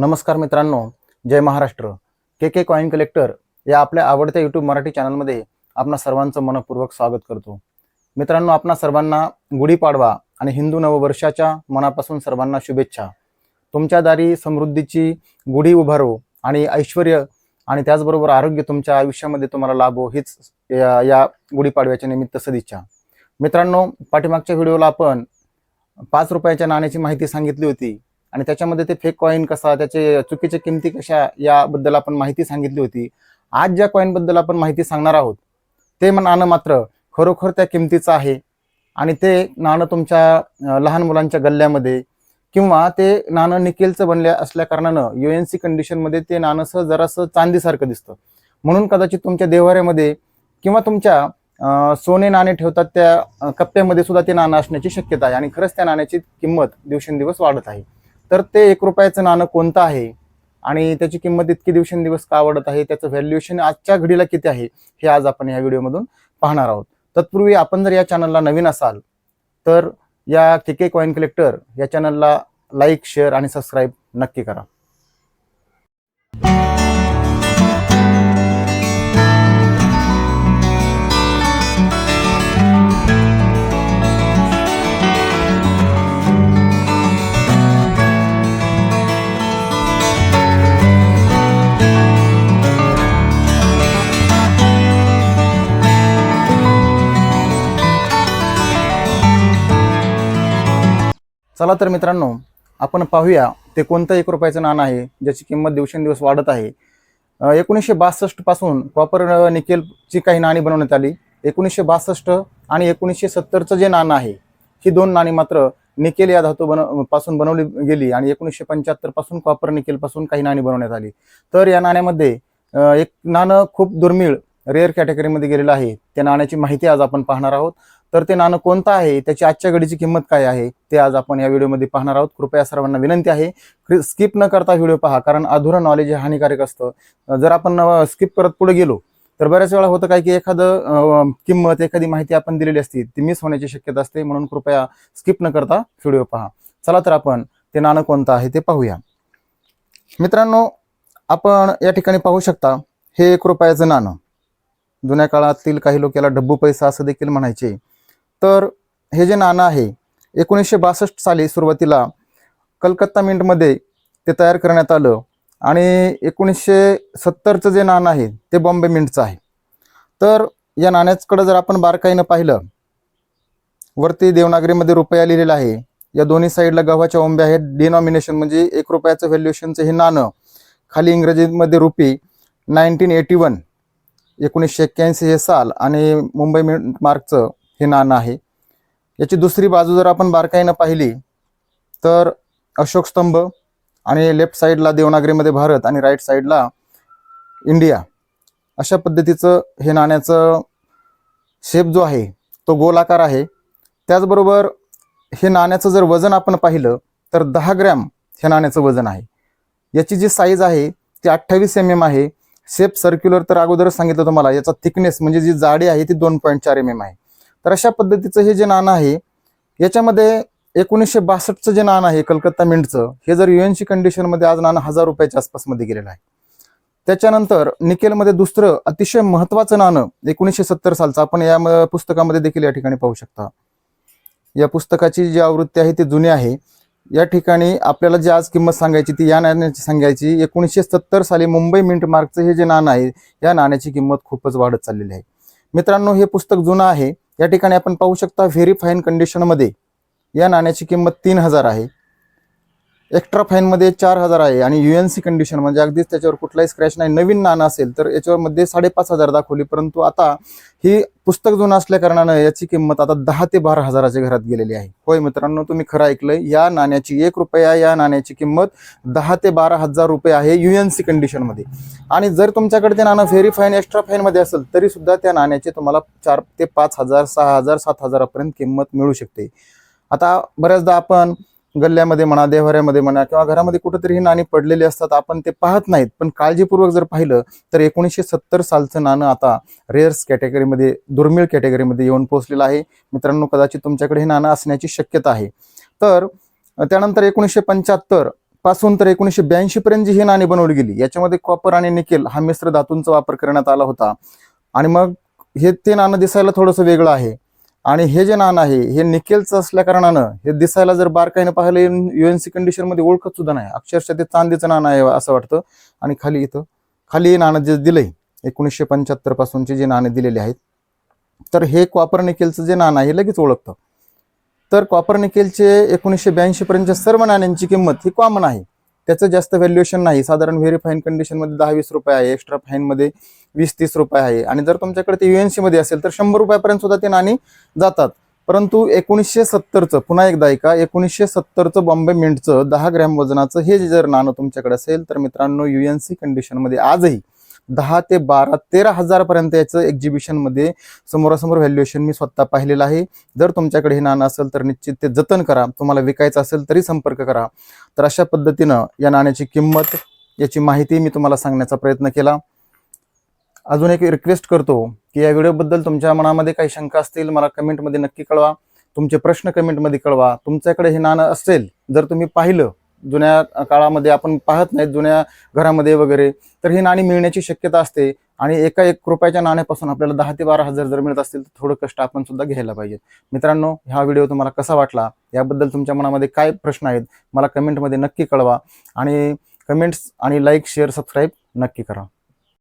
नमस्कार मित्रांनो जय Maharashtra. K K coin collector या आपल्या आवडत्या यूट्यूब मराठी चॅनलमध्ये आपणा सर्वांचं मनपूर्वक स्वागत करतो. मित्रांनो आपणा सर्वांना गुढीपाडवा आणि हिंदू नववर्षाच्या मनापासून सर्वांना शुभेच्छा. तुमच्या दारी समृद्धीची गुढी उभारो आणि ऐश्वर आणि त्याचबरोबर आरोग्य तुमच्या आयुष्यामध्ये तुम्हाला लाभो हीच या या गुढीपाडव्याच्या निमित्त सदिच्छा. मित्रांनो पाठीमागच्या व्हिडिओला आपण पाच रुपयाच्या नाण्याची माहिती सांगितली होती. आणि त्याच्यामध्ये ते फेक कॉईन कसा त्याचे चुकीच्या किमती कशा याबद्दल आपण माहिती सांगितली होती. आज ज्या कॉईनबद्दल आपण माहिती सांगणार आहोत ते नाणं मात्र खरोखर त्या किमतीचं आहे. आणि ते नाणं तुमच्या लहान मुलांच्या गल्ल्यामध्ये किंवा ते नाणं निकेलचं बनले असल्या कारणानं यू एन सी कंडिशनमध्ये ते नाणंसं जरासं चांदीसारखं दिसतं. म्हणून कदाचित तुमच्या देवाऱ्यामध्ये किंवा तुमच्या सोने नाणे ठेवतात त्या कप्प्यामध्ये सुद्धा ते नाणं असण्याची शक्यता आहे. आणि खरंच त्या नाण्याची किंमत दिवसेंदिवस वाढत आहे. तर ते एक रुपयाचं नाणं कोणतं आहे? आणि त्याची किंमत इतकी दिवसेंदिवस का वाढत आहे? त्याचं व्हॅल्युएशन आजच्या घडीला किती आहे? हे आज आपण या व्हिडिओमधून पाहणार आहोत. तत्पूर्वी आपण जर या चॅनलला नवीन असाल तर या के के कॉईन कलेक्टर या चॅनलला लाईक शेअर आणि सबस्क्राईब नक्की करा. चला तर मित्रांनो आपण पाहूया ते कोणतं एक रुपयाचं नाणं आहे ज्याची किंमत दिवसेंदिवस वाढत आहे. एकोणीसशे बासष्टपासून कॉपर निकेलची काही नाणी बनवण्यात आली. एकोणीसशे बासष्ट आणि एकोणीसशे सत्तरचं जे नाणं आहे ही दोन नाणी मात्र निकेल या धातू बनपासून बनवली गेली आणि एकोणीसशे पंच्याहत्तरपासून कॉपर निकेल पासून काही नाणी बनवण्यात आली. तर या नाण्यामध्ये एक नाणं खूप दुर्मिळ रेअर कॅटेगरीमध्ये गेलेलं आहे. त्या नाण्याची माहिती आज आपण पाहणार आहोत. तर ते नाणं कोणतं आहे? त्याची आजच्या घडीची किंमत काय आहे? ते आज आपण या व्हिडिओमध्ये पाहणार आहोत. कृपया सर्वांना विनंती आहे स्किप न करता व्हिडिओ पहा कारण अधुरं नॉलेज हे हानिकारक असतं. जर आपण स्किप करत पुढे गेलो तर बऱ्याच वेळा होतं काय की एखादं किंमत एखादी माहिती आपण दिलेली असती ती मिस होण्याची शक्यता असते. म्हणून कृपया स्किप न करता व्हिडिओ पहा. चला तर आपण ते नाणं कोणतं आहे ते पाहूया. मित्रांनो आपण या ठिकाणी पाहू शकता हे एक रुपयाचं नाणं. जुन्या काळातील काही लोक याला डब्बू पैसा असं देखील म्हणायचे. तर हे जे नाणं आहे एकोणीसशे बासष्ट साली सुरुवातीला कलकत्ता मिंटमध्ये ते तयार करण्यात आलं आणि एकोणीसशे सत्तरचं जे नाणं आहे ते बॉम्बे मिंटचं आहे. तर या नाण्याचकडं जर आपण बारकाईनं पाहिलं वरती देवनागरीमध्ये रुपया लिहिलेला आहे. या दोन्ही साईडला गव्हाच्या ओंब्या आहेत. डिनॉमिनेशन म्हणजे एक रुपयाचं व्हॅल्युएशनचं हे नाणं. खाली इंग्रजीमध्ये रुपी नाईन्टीन एटी वन एकोणीसशे एक्क्याऐंशी हे साल आणि मुंबई मिंट मार्कचं हे नाणं आहे. याची दुसरी बाजू जर आपण बारकाईनं पाहिली तर अशोक स्तंभ आणि लेफ्ट साईडला देवनागरीमध्ये भारत आणि राईट साईडला इंडिया. अशा पद्धतीचं हे नाण्याचं शेप जो आहे तो गोलाकार आहे. त्याचबरोबर हे नाण्याचं जर वजन आपण पाहिलं तर दहा ग्रॅम हे नाण्याचं वजन आहे. याची जी साईज आहे ती अठ्ठावीस एम एम आहे. शेप सर्क्युलर तर अगोदरच सांगितलं तुम्हाला याचा थिकनेस म्हणजे जी जाडी आहे ती दोन पॉईंट चार एम एम आहे. तर अशा पद्धतीचं हे जे नाणं आहे याच्यामध्ये एकोणीसशे बासष्टचं जे नाणं आहे कलकत्ता मिंटचं हे जर युएनसी कंडिशनमध्ये आज नाणं हजार रुपयाच्या आसपासमध्ये गेलेलं आहे. त्याच्यानंतर निकेलमध्ये दुसरं अतिशय महत्त्वाचं नाणं एकोणीसशे सत्तर सालचं आपण या म- पुस्तकामध्ये देखील या ठिकाणी पाहू शकता. या पुस्तकाची जी आवृत्ती आहे ती जुनी आहे. या ठिकाणी आपल्याला जी आज किंमत सांगायची ती या नाण्याची सांगायची एकोणीसशे सत्तर साली मुंबई मिंट मार्कचं हे जे नाणं आहे या नाण्याची किंमत खूपच वाढत चाललेली आहे. मित्रांनो हे पुस्तक जुनं आहे. या ठिकाणी आपण पाहू शकता व्हेरी फाईन कंडिशनमध्ये या नाण्याची किंमत तीन हजार आहे. एक्स्ट्रा फाईनमध्ये चार हजार आहे आणि यू एन सी कंडिशन म्हणजे अगदीच त्याच्यावर कुठलाही स्क्रॅच नाही. नवीन नाणं असेल तर याच्यावरमध्ये साडेपाच हजार दाखवली. परंतु आता ही पुस्तक जुनं असल्या कारणानं याची किंमत आता दहा ते बारा हजाराच्या घरात गेलेली आहे. होय मित्रांनो तुम्ही खरं ऐकलंय. या नाण्याची एक रुपया या नाण्याची किंमत दहा ते बारा हजार रुपये आहे यू एन सी कंडिशनमध्ये आणि जर तुमच्याकडे ते नाणं व्हेरी फाईन एक्स्ट्रा फाईनमध्ये असेल तरी सुद्धा त्या नाण्याची तुम्हाला चार ते पाच हजार सहा हजार सात हजारापर्यंत किंमत मिळू शकते. आता बऱ्याचदा आपण गल्ल्यामध्ये म्हणा देव्हाऱ्यामध्ये म्हणा किंवा घरामध्ये कुठेतरी ही नाणी पडलेली असतात आपण ते पाहत नाहीत. पण काळजीपूर्वक जर पाहिलं तर एकोणीसशे सत्तर सालचं नाणं आता रेअर्स कॅटेगरीमध्ये दुर्मिळ कॅटेगरीमध्ये येऊन पोहोचलेलं आहे. मित्रांनो कदाचित तुमच्याकडे हे नाणं असण्याची शक्यता आहे. तर त्यानंतर एकोणीसशे पंच्याहत्तरपासून तर एकोणीसशे ब्याऐंशी पर्यंत जी ही नाणी बनवली गेली याच्यामध्ये कॉपर आणि निकेल हा मिश्र धातूंचा वापर करण्यात आला होता. आणि मग हे ते नाणं दिसायला थोडंसं वेगळं आहे. आणि हे जे नाणं आहे हे निकेलचं असल्या कारणानं हे दिसायला जर बारकाईनं पाहिलं युएनसी कंडिशनमध्ये ओळखत सुद्धा नाही. अक्षरशः ते चांदीचं नाणं आहे असं वाटतं. आणि खाली इथं खाली हे नाणं जे दिलंय एकोणीसशे पंच्याहत्तर पासूनचे जे नाणे दिलेले आहेत तर हे कॉपर निकेलचं जे नाणं आहे हे लगेच ओळखतं. तर कॉपर निकेलचे एकोणीसशे ब्याऐंशी पर्यंतच्या सर्व नाण्यांची किंमत ही कॉमन आहे. त्याचं जास्त व्हॅल्युएशन नाही. साधारण व्हेरी फाईन कंडिशनमध्ये दहा वीस रुपये आहे एक्स्ट्रा फाईनमध्ये वीस तीस रुपये आहे. आणि जर तुमच्याकडे ते युएनसीमध्ये असेल तर शंभर रुपयापर्यंत सुद्धा ते नाणी जातात. परंतु एकोणीसशे सत्तरचं पुन्हा एकदा ऐका एकोणीसशे सत्तरचं बॉम्बे मिंटचं दहा ग्रॅम वजनाचं हे जर नाणं तुमच्याकडे असेल तर मित्रांनो युएनसी कंडिशनमध्ये आजही दहा ते बारा तेरा हजारपर्यंत याचं एक्झिबिशनमध्ये समोरासमोर व्हॅल्युएशन मी स्वतः पाहिलेलं आहे. जर तुमच्याकडे हे नाणं असेल तर निश्चित ते जतन करा. तुम्हाला विकायचं असेल तरी संपर्क करा. तर अशा पद्धतीनं या नाण्याची किंमत याची माहिती मी तुम्हाला सांगण्याचा प्रयत्न केला. अजून एक रिक्वेस्ट करतो की या व्हिडिओबद्दल तुमच्या मनामध्ये काही शंका असतील मला कमेंटमध्ये नक्की कळवा. तुमचे प्रश्न कमेंटमध्ये कळवा. तुमच्याकडे हे नाणं असेल जर तुम्ही पाहिलं जुन्या काळामध्ये आपण पाहत नाहीत जुन्या घरामध्ये वगैरे. तर ही नाणी मिळण्याची शक्यता असते आणि एका एक रुपयाच्या नाण्यापासून आपल्याला दहा ते बारा हजार जर मिळत असतील तर थोडं कष्ट आपण सुद्धा घ्यायला पाहिजे. मित्रांनो हा व्हिडिओ तुम्हाला कसा वाटला? याबद्दल तुमच्या मनामध्ये काय प्रश्न आहेत? मला कमेंटमध्ये नक्की कळवा आणि कमेंट्स आणि लाईक शेअर सबस्क्राईब नक्की करा.